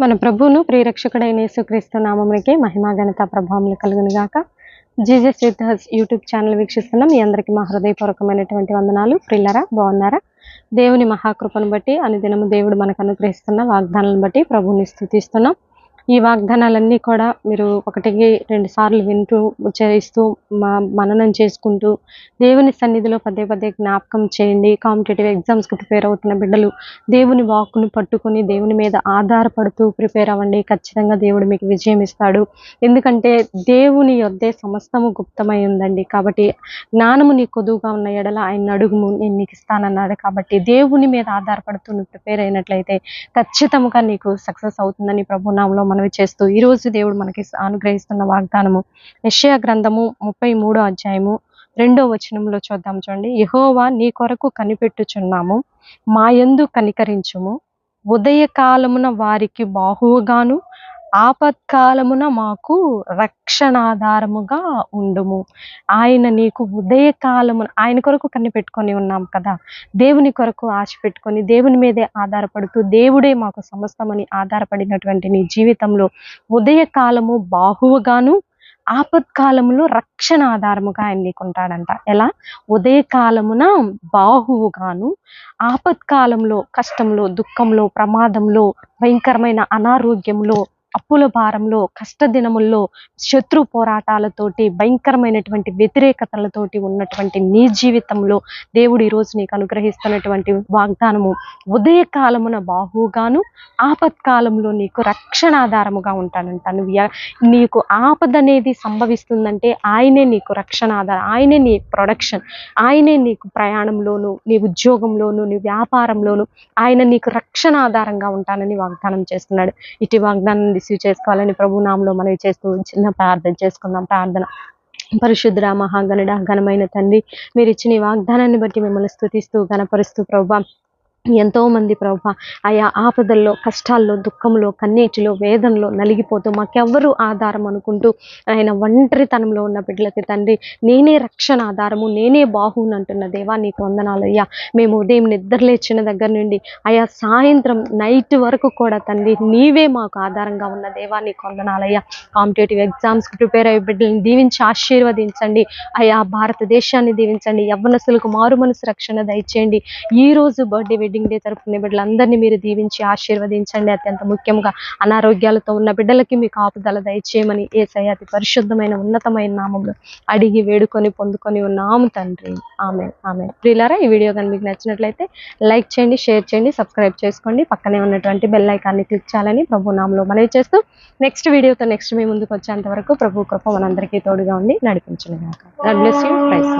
మన ప్రభువును ప్రియరక్షకుడైన యేసుక్రీస్తు నామమునికి మహిమా ఘనత ప్రభావములు కలుగును గాక Jesus with us YouTube channel వీక్షిస్తున్నాం మీ అందరికీ మా హృదయపూర్వకమైనటువంటి వందనాలు. ప్రిల్లరా బాగున్నారా? దేవుని మహాకృపను బట్టి అనుదినము దేవుడు మనకు అనుగ్రహిస్తున్న వాగ్దానాలను బట్టి ప్రభువుని స్థుతిస్తున్నాం ఈ వాగ్దానాలన్నీ కూడా మీరు ఒకటికి రెండు సార్లు వింటూ ఉచ్చరిస్తూ మా మననం చేసుకుంటూ దేవుని సన్నిధిలో పదే పదే జ్ఞాపకం చేయండి. కాంపిటేటివ్ ఎగ్జామ్స్కి ప్రిపేర్ అవుతున్న బిడ్డలు దేవుని వాక్కును పట్టుకొని దేవుని మీద ఆధారపడుతూ ప్రిపేర్ అవ్వండి. ఖచ్చితంగా దేవుడు మీకు విజయం ఇస్తాడు. ఎందుకంటే దేవుని యొద్దే సమస్తము గుప్తమై ఉందండి. కాబట్టి జ్ఞానము నీ కొదువుగా ఉన్న ఎడల ఆయన అడుగుము నేను నీకు ఇస్తానన్నాడు. కాబట్టి దేవుని మీద ఆధారపడుతూ నువ్వు ప్రిపేర్ అయినట్లయితే ఖచ్చితంగా నీకు సక్సెస్ అవుతుందని ప్రభునామంలో మనవి చేస్తూ ఈ రోజు దేవుడు మనకి అనుగ్రహిస్తున్న వాగ్దానము. నిశ్చయ గ్రంథము ముప్పై మూడో అధ్యాయము రెండో వచనంలో చూద్దాం చూడండి. యహోవా నీ కొరకు కనిపెట్టుచున్నాము మా ఎందు కనికరించుము. ఉదయకాలమున వారికి బాహువుగాను ఆపత్కాలమున మాకు రక్షణాధారముగా ఉండుము. ఆయన నీకు ఉదయకాలమున ఆయన కొరకు కనిపెట్టుకొని ఉన్నాం కదా. దేవుని కొరకు ఆశ పెట్టుకొని దేవుని మీదే ఆధారపడుతూ దేవుడే మాకు సమస్తమని ఆధారపడినటువంటి నీ జీవితంలో ఉదయకాలము బాహువుగాను ఆపత్కాలములో రక్షణ ఆధారముగా ఆయన నీకుంటాడంట. ఎలా? ఉదయకాలమున బాహువుగాను ఆపత్కాలంలో కష్టంలో దుఃఖంలో ప్రమాదంలో భయంకరమైన అనారోగ్యంలో అప్పుల భారంలో కష్టదినముల్లో శత్రు పోరాటాలతోటి భయంకరమైనటువంటి వ్యతిరేకతలతోటి ఉన్నటువంటి నీ జీవితంలో దేవుడు ఈరోజు నీకు అనుగ్రహిస్తున్నటువంటి వాగ్దానము. ఉదయకాలమున బాహుగాను ఆపత్కాలంలో నీకు రక్షణ ఆధారముగా ఉంటానంట. నువ్వు నీకు ఆపద అనేది సంభవిస్తుందంటే ఆయనే నీకు రక్షణ ఆధారం ఆయనే నీ ప్రొడక్షన్ ఆయనే నీకు ప్రయాణంలోను నీ ఉద్యోగంలోను నీ వ్యాపారంలోను ఆయన నీకు రక్షణ ఆధారంగా ఉంటానని వాగ్దానం చేస్తున్నాడు. ఇటు వాగ్దానం రిసీవ్ చేసుకోవాలని ప్రభు నామంలో మనవి చేస్తూ చిన్న ప్రార్థన చేసుకుందాం. ప్రార్థన. పరిశుద్ధ మహాగణుడ ఘనమైన తండ్రి మీరు ఇచ్చిన వాగ్దానాన్ని బట్టి మిమ్మల్ని స్థుతిస్తూ గణపరుస్తూ ప్రభా ఎంతోమంది ప్రభా ఆయా ఆపదల్లో కష్టాల్లో దుఃఖంలో కన్నీటిలో వేదనలో నలిగిపోతూ మాకెవ్వరు ఆధారం అనుకుంటూ ఆయన ఒంటరితనంలో ఉన్న బిడ్డలకి తండ్రి నేనే రక్షణ ఆధారము నేనే బాహువుని అంటున్న దేవా నీకు వందనాలు అయ్యా. మేము ఉదయం నిద్రలేచిన దగ్గర నుండి ఆయా సాయంత్రం నైట్ వరకు కూడా తండ్రి నీవే మాకు ఆధారంగా ఉన్న దేవా నీకు వందనాలయ్యా కాంపిటేటివ్ ఎగ్జామ్స్కి ప్రిపేర్ అయ్యే బిడ్డలను దీవించి ఆశీర్వదించండి. అయా భారతదేశాన్ని దీవించండి. యవ్వనసులకు మారు మనసు రక్షణ దయచేయండి. ఈ రోజు బర్త్డే వెడ్డింగ్ డే తరపున బిడ్డలందరినీ మీరు దీవించి ఆశీర్వదించండి. అత్యంత ముఖ్యంగా అనారోగ్యాలతో ఉన్న బిడ్డలకి మీ కాపుదల దయచేయమని ఏ అతి పరిశుద్ధమైన ఉన్నతమైన నామంలో అడిగి వేడుకొని పొందుకొని ఉన్నాము తండ్రి. ఆమె ఆమె ప్రియులారా ఈ వీడియో కానీ మీకు నచ్చినట్లయితే లైక్ చేయండి షేర్ చేయండి సబ్స్క్రైబ్ చేసుకోండి. పక్కనే ఉన్నటువంటి బెల్ ఐకాన్ని క్లిక్ చేయాలని ప్రభు నామంలో మనవి చేస్తూ నెక్స్ట్ వీడియోతో నెక్స్ట్ మీ ముందుకు వచ్చేంత వరకు ప్రభు కృప మనందరికీ తోడుగా ఉండి నడిపించను గాక గాడ్ బ్లెస్ యూ ప్రైస్.